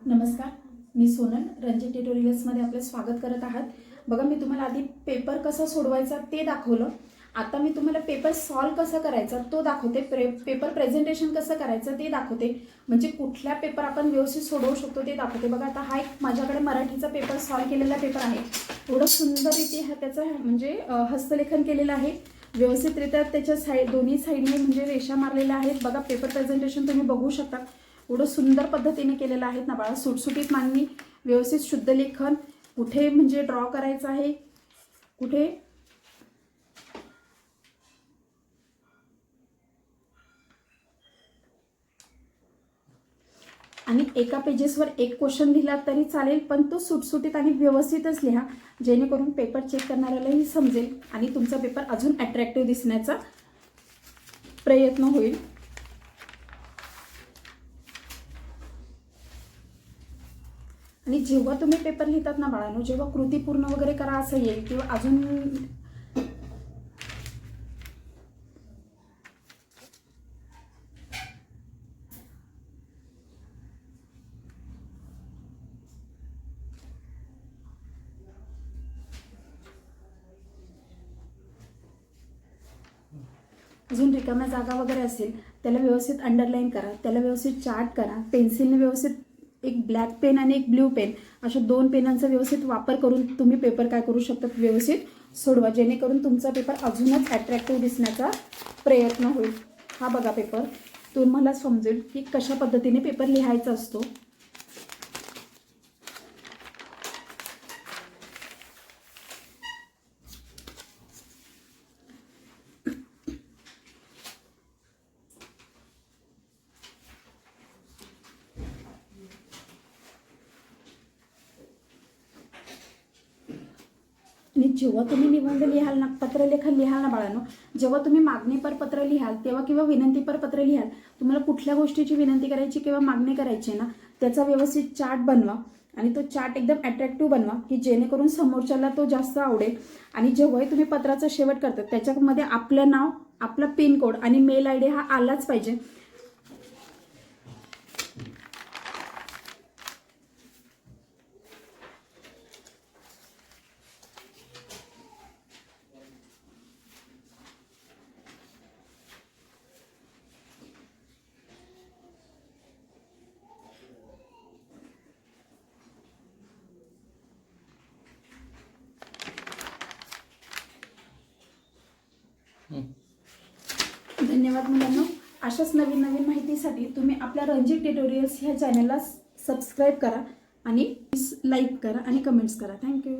नमस्कार. मी सोनल रंजित ट्युटोरियल्समध्ये आपलं स्वागत करत आहात. बघा मी तुम्हाला आधी पेपर कसा सोडवायचा ते दाखवलं. आता मी तुम्हाला पेपर सॉल्व कसा करायचा तो दाखवते. प्रे पेपर प्रेझेंटेशन कसं करायचं ते दाखवते. म्हणजे कुठल्या पेपर आपण व्यवस्थित सोडवू शकतो ते दाखवते. बघा आता हा एक माझ्याकडे मराठीचा पेपर सॉल्व केलेला पेपर आहे. एवढं सुंदर हा त्याचं म्हणजे हस्तलेखन केलेलं आहे. व्यवस्थितरित्या त्याच्या साईड दोन्ही साईडने म्हणजे रेषा मारलेल्या आहेत. बघा पेपर प्रेझेंटेशन तुम्ही बघू शकता. एवढं सुंदर पद्धतीने केलेलं आहेत ना बाळा. सुटसुटीत मांडणी व्यवस्थित शुद्ध लेखन कुठे म्हणजे ड्रॉ करायचं आहे? कुठे? आणि एका पेजेसवर एक क्वेश्चन लिहिला तरी चालेल पण तो सुटसुटीत आणि व्यवस्थितच लिहा. जेणेकरून पेपर चेक करणाऱ्यालाही समजेल आणि तुमचा पेपर अजून अट्रॅक्टिव्ह दिसण्याचा प्रयत्न होईल. आणि जेव्हा तुम्ही पेपर लिहितात ना बाळांनो जेव्हा कृती पूर्ण वगैरे करा असं येईल किंवा अजून अजून रिकाम्या जागा वगैरे असेल त्याला व्यवस्थित अंडरलाईन करा त्याला व्यवस्थित चार्ट करा पेन्सिलने व्यवस्थित एक ब्लॅक पेन आणि एक ब्ल्यू पेन अशा दोन पेनांचा व्यवस्थित वापर करून तुम्ही पेपर काय करू शकता व्यवस्थित सोडवा. जेणेकरून तुमचा पेपर अजूनच अट्रॅक्टिव्ह दिसण्याचा प्रयत्न होईल. हा बघा पेपर तुम्हाला समजेल की कशा पद्धतीने पेपर लिहायचा असतो. आणि जेव्हा तुम्ही निबंध लिहाल ना पत्रलेखन लिहाल ना बाळांनो जेव्हा तुम्ही मागणीपर पत्र लिहाल तेव्हा किंवा विनंतीपर पत्र लिहाल तुम्हाला कुठल्या गोष्टीची विनंती करायची किंवा मागणी करायची आहे ना त्याचा व्यवस्थित चार्ट बनवा आणि तो चार्ट एकदम अट्रॅक्टिव्ह बनवा की जेणेकरून समोरच्याला तो जास्त आवडेल. आणि जेव्हाही तुम्ही पत्राचा शेवट करता त्याच्यामध्ये आपलं नाव आपला पिनकोड आणि मेल आय डी हा आलाच पाहिजे. धन्यवाद मुलांना. अशाच नवीन नवीन माहितीसाठी तुम्ही आपल्या रणजित ट्युटोरियल्स ह्या चॅनलला सबस्क्राईब करा आणि लाईक करा आणि कमेंट्स करा. थँक्यू